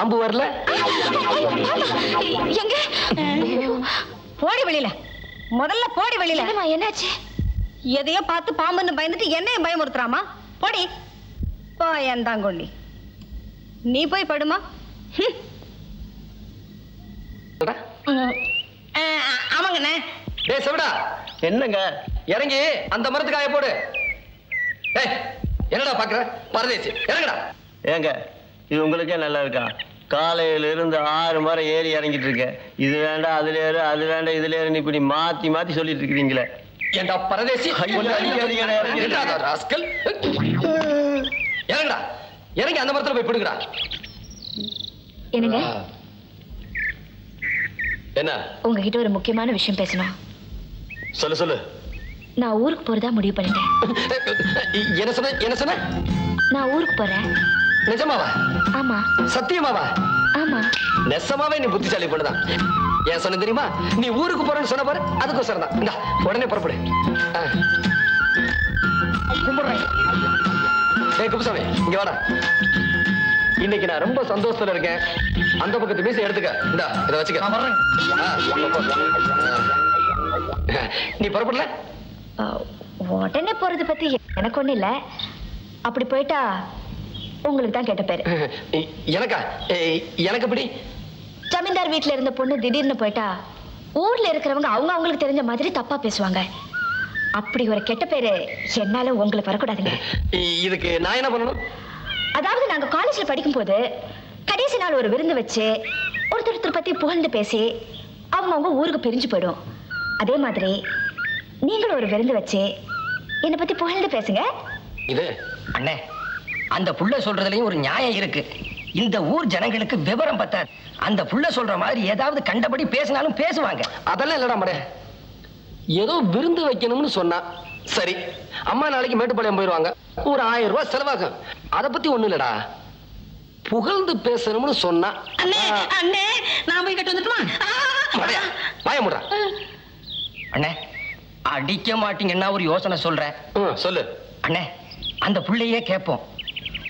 பாம்பு வரல? எங்க? போடி வெளியில. முதல்ல போடி வெளியில. என்னாச்சு? எதையோ பார்த்து பாம்புன்னு பயந்துட்டு என்னையும் பயமுறுத்துறாமா? போடி. பயந்தாங்கொள்ளி நீ போய் படுமா. ஆமாங்கண்ணே. டேய் செவிடா. என்னங்க? இறங்கி அந்த மரத்து காய போடு. ஏய் என்னடா பாக்குற பரதேசி இறங்குடா. ஏங்க இது உங்களுக்கே நல்லா இருக்கா? காலையில இருந்து ஆறு மரம் ஏறி இறங்கிட்டு இருக்கேன் இது வேண்டாம் அதுல ஏறு அது வேண்டாம் இதுல ஏறுன்னு இப்படி மாத்தி மாத்தி சொல்லிட்டு இருக்கிறீங்களே ஏண்டா பரதேசி? ராஸ்கல். இறங்குடா. இறங்கி அந்த மரத்துல போய் பிடுங்கடா என்னங்க? என்ன? உங்ககிட்ட ஒரு முக்கியமான விஷயம் பேசணும். சொல்லு சொல்லு. நான் ஊருக்கு போறதா முடிவு பண்ணிட்டேன். என்ன சொன்ன? என்ன சொன்ன? நான் ஊருக்கு போறேன். நிஜமாவா? ஆமா. சத்தியமாவா? ஆமா. நெசமாவே நீ புத்திசாலி பண்ணுதான். ஏன் சொன்ன தெரியுமா? நீ ஊருக்கு போறேன்னு சொன்ன பாரு அதுக்கோசரம் தான் இந்தா உடனே புறப்படு. கும்பிடுறேன். ஏய் குப்புசாமி இங்க வாடா. இன்னைக்கு நான் ரொம்ப சந்தோஷத்துல இருக்கேன். அந்த பக்கத்து மீசை எடுத்துக்க. இந்தா இதை வச்சுக்க. ஆ. நீ புறப்படல? உடனே போறது பத்தி எனக்கு ஒண்ணு இல்ல. அப்படி போயிட்டா உங்களுக்கு தான் கேட்ட பேரு. எனக்கா? எனக்கு எப்படி? ஜமீன்தார் வீட்ல இருந்த பொண்ணு திடீர்னு போயிட்டா ஊர்ல இருக்கிறவங்க அவங்க அவங்களுக்கு தெரிஞ்ச மாதிரி தப்பா பேசுவாங்க. அப்படி ஒரு கெட்ட பேரு என்னால உங்களுக்கு வரக்கூடாதுங்க. இதுக்கு நான் என்ன பண்ணணும்? அதாவது நாங்க காலேஜ்ல படிக்கும்போது கடைசி நாள் ஒரு விருந்து வச்சு ஒருத்தர் ஒருத்தர் பத்தி புகழ்ந்து பேசி அவங்க அவங்க ஊருக்கு பிரிஞ்சு போயிடும். அதே மாதிரி நீங்களும் ஒரு விருந்து வச்சு என்னை பத்தி புகழ்ந்து பேசுங்க. இது? அண்ணே அந்த புள்ள சொல்றதுலயும் ஒரு நியாயம் இருக்கு. இந்த ஊர் ஜனங்களுக்கு விவரம் பத்தாது. அந்த புள்ள சொல்ற மாதிரி ஏதாவது கண்டபடி பேசினாலும் பேசுவாங்க. அதெல்லாம் இல்லடா மடே. ஏதோ விருந்து வைக்கணும்னு சொன்னா சரி அம்மா நாளைக்கு மேட்டுப்பாளையம் போயிடுவாங்க ஒரு ஆயிரம் ரூபாய் செலவாகும். அத பத்தி ஒண்ணு இல்லடா. புகழ்ந்து பேசணும்னு சொன்னா அண்ணே அண்ணே நான் போய் கட்டு வந்துட்டுமா? மடையா வாய முடுறா அண்ணே அடிக்க மாட்டீங்கன்னா ஒரு யோசனை சொல்றேன். ம், சொல்லு. அண்ணே அந்த புள்ளையே கேட்போம்.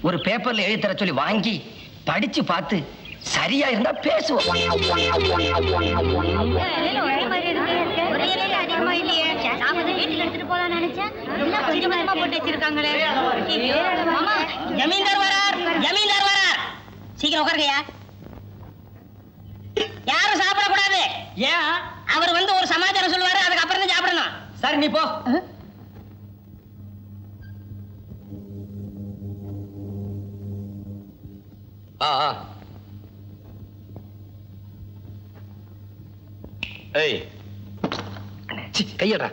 ஒரு பேப்பர்ல எழுதி தர சொல்லி வாங்கி படிச்சு பார்த்து சரியா இருந்தா பேசுவோம். சீக்கிரம் உட்காருங்கய்யா. யாரும் சாப்பிடக்கூடாது. ஏன்? அவர் வந்து ஒரு சமாச்சாரம் சொல்லுவாரு அதுக்கு அப்புறம் தான் சாப்பிடணும். சரி நீ போ. ஏய். சி கையடா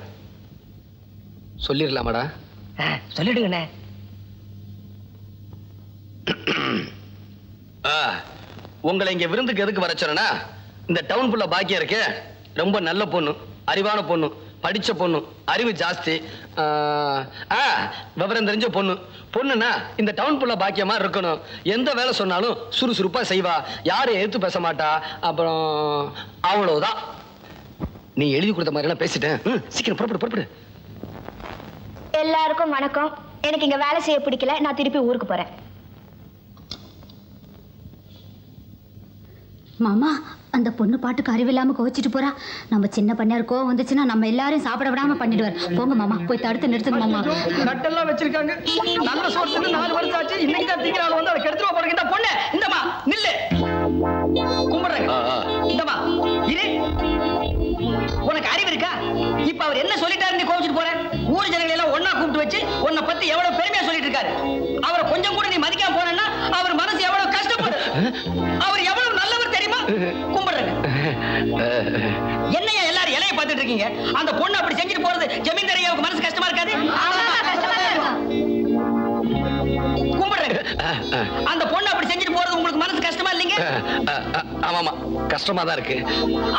சொல்லிடலாமாடா. ஆ, சொல்லிடுங்கண்ணே. ஆ, உங்களை இங்க விருந்துக்கு எதுக்கு வர சொன்னா இந்த டவுன் ஃபுல்லா பாக்கியம் இருக்கே ரொம்ப நல்ல பொண்ணு அறிவான பொண்ணு. படிச்ச பொண்ணு. அறிவு ஜாஸ்தி. ஆ, விவரம் தெரிஞ்ச பொண்ணு. பொண்ணுனா இந்த டவுன் ஃபுல்லா பாக்கியமா இருக்கணும். எந்த வேலை சொன்னாலும் சுறுசுறுப்பா செய்வா. யாரும் எதிர்த்து பேச மாட்டா. அப்புறம் அவ்வளவுதான். நீ எழுதி கொடுத்த மாதிரி எல்லாம் பேசிட்டேன். ம், சீக்கிரம் புறப்படு புறப்படு. எல்லாருக்கும் வணக்கம். எனக்கு இங்க வேலை செய்ய பிடிக்கல. நான் திருப்பி ஊருக்கு போறேன். மாமா அந்த பொண்ணு பாட்டுக்கு அறிவில்லாம கோச்சிட்டு போறா. நம்ம சின்ன பண்ணையார் கோவம் வந்துச்சுன்னா நம்ம எல்லாரையும் சாப்பிட விடாம பண்ணிடுவார். போங்க மாமா போய் தடுத்து நிறுத்துங்க மாமா. நட்டெல்லாம் வச்சிருக்காங்க. நல்ல சோர்ஸ் நாலு வருஷம் ஆச்சு. இன்னைக்கு தான் திங்கிறாங்க வந்து அதை கெடுத்துருவா போறீங்க இந்த பொண்ணு. இந்தமா நில்லு. ஆ. இந்தமா இரு. உனக்கு அறிவு இருக்கா? இப்ப அவர் என்ன சொல்லிட்டாரு நீ கோவிச்சுட்டு போற? ஊர் ஜனங்களை எல்லாம் ஒண்ணா கூப்பிட்டு வச்சு உன்னை பத்தி எவ்வளவு பெருமையா சொல்லிட்டு இருக்காரு. அவரை கொஞ்சம் கூட நீ மதிக்காம இருக்கீங்க? அந்த பொண்ணு அப்படி செஞ்சுட்டு போறது ஜமீன்தார் ஐயாவுக்கு மனசு கஷ்டமா இருக்காது. அந்த பொண்ணு அப்படி செஞ்சுட்டு போறது உங்களுக்கு மனசு கஷ்டமா இல்லைங்க? ஆமாமா கஷ்டமா தான் இருக்கு.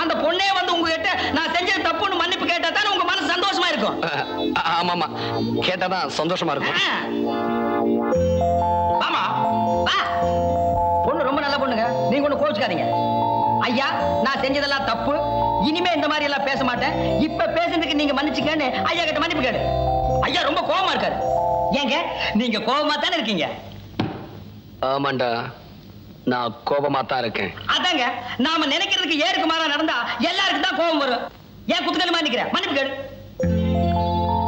அந்த பொண்ணே வந்து உங்ககிட்ட நான் செஞ்சது தப்புன்னு மன்னிப்பு கேட்டா தானே உங்க மனசு சந்தோஷமா இருக்கும்? ஆமாமா கேட்டாதான் சந்தோஷமா இருக்கும். ஆ. வாமா வா. பொண்ணு ரொம்ப நல்ல பொண்ணுங்க. நீங்க ஒண்ணு கோச்சுக்காதீங்க ஐயா நான் செஞ்சதெல்லாம் தப்பு. இனிமே இந்த மாதிரி எல்லாம் பேச மாட்டேன். இப்ப பேசுறதுக்கு நீங்க மன்னிச்சுக்கன்னு ஐயா கிட்ட மன்னிப்பு கேடு ஐயா ரொம்ப கோவமா இருக்காரு. ஏங்க நீங்க கோவமா தானே இருக்கீங்க? ஆமாண்டா நான் கோபமா தான் இருக்கேன். அதாங்க நாம நினைக்கிறதுக்கு ஏருக்கு மாறா நடந்தா எல்லாருக்கும் தான் கோபம் வரும். ஏன் குத்துக்கலுமா நிக்கிறேன் மன்னிப்பு கேளு.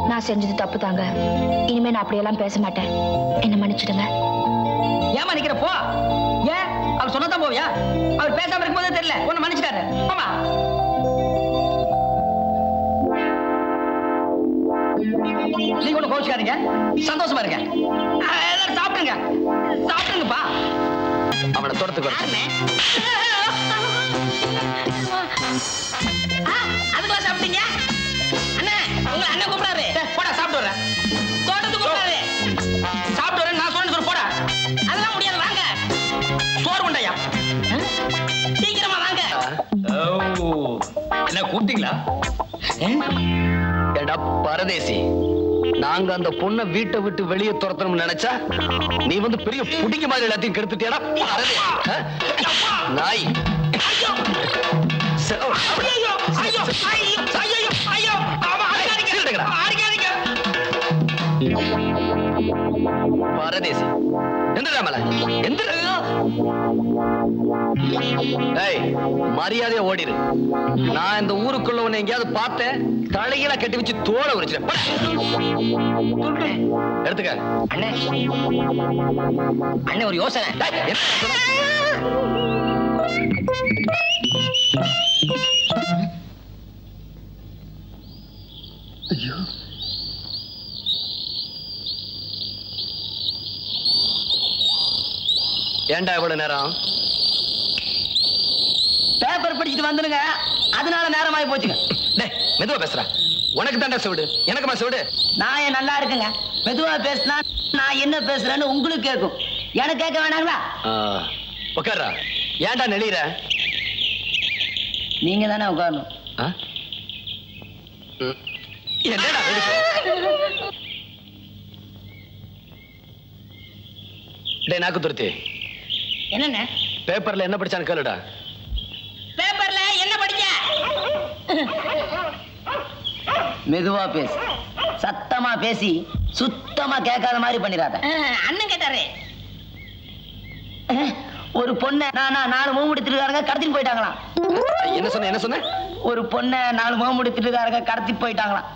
நான் செஞ்சது தப்பு தாங்க இனிமே நான் அப்படியெல்லாம் பேச மாட்டேன். என்ன மன்னிச்சிடுங்க. ஏமா நிக்கிற போ. ஏன்? அவர் சொன்னதான் போவியா? அவர் பேசாம இருக்கும்போதே தெரியல. உன்னை மன்னிச்சிட்டாரு. சந்தோஷமா இருங்க. ஆ, எல்லாரும் சாப்பிடுங்க. சாப்பிடுங்கப்பா. அவனை வர. ஆ, அதுக்குள்ள சாப்பிட்டீங்க? அண்ணே உங்க அண்ணன் கூப்பிடாரு போடா சாப்பிட்டு வரேன். தோட்டத்துக்கு கூப்பிடாரு சாப்பிட்டு வரேன் நான் சொல்லு போடா. அதெல்லாம் முடியாது வாங்க. சோறு உண்டையா? சீக்கிரமா வாங்க. என்ன கூப்பிட்டீங்களா? ஏடா பரதேசி. நாங்க அந்த பொண்ணை வீட்டை விட்டு வெளியே துரத்தணும்னு நினைச்சா நீ வந்து பெரிய புடிங்க மாதிரி எல்லாத்தையும் கெடுத்துட்டியாடா? நாய். பரதேசி. எந்திரா மேல. எந்திரா ஏய் மரியாதையா ஓடிடு நான் இந்த ஊருக்குள்ள உன்னை எங்கேயாவது பார்த்தேன் தலையில கட்டி வச்சு தோலை உரிச்சிட்டேன். போடா. எடுத்துக்க. அண்ணே. அண்ணே ஒரு யோசனை. சொன்ன? ஏன்டா இவ்வளவு நேரம்? பேப்பர் படிச்சுட்டு வந்துருங்க அதனால நேரமாயி போச்சுங்க. டேய் மெதுவா பேசுறா உனக்கு தான்டா செவிடு. எனக்குமா செவிடு? நான் ஏன் நல்லா இருக்குங்க? மெதுவா பேசினா நான் என்ன பேசுறேன்னு உங்களுக்கு கேட்கும். எனக்கு கேட்க வேணாங்களா? ஆ, உட்கார்றா ஏன்டா நெளியிற? நீங்க தானே உட்காரணும். என்னடா? டேய் நாக்கு துருத்தி. பேப்பர்ல என்ன படிச்சான்னு கேளுடா பேப்பர்ல என்ன படிச்ச மெதுவா பேசு. சத்தமா பேசி சுத்தமா கேட்காத மாதிரி பண்ணிடாத. அண்ணன் கேட்டாரு. ஒரு பொண்ணை நானா நாலு மூணு முடித்திருக்காருங்க கடத்திட்டு போயிட்டாங்களாம். என்ன சொன்ன என்ன சொன்ன? ஒரு பொண்ணை நாலு மூணு முடித்திருக்காருங்க கடத்திட்டு போயிட்டாங்களாம்.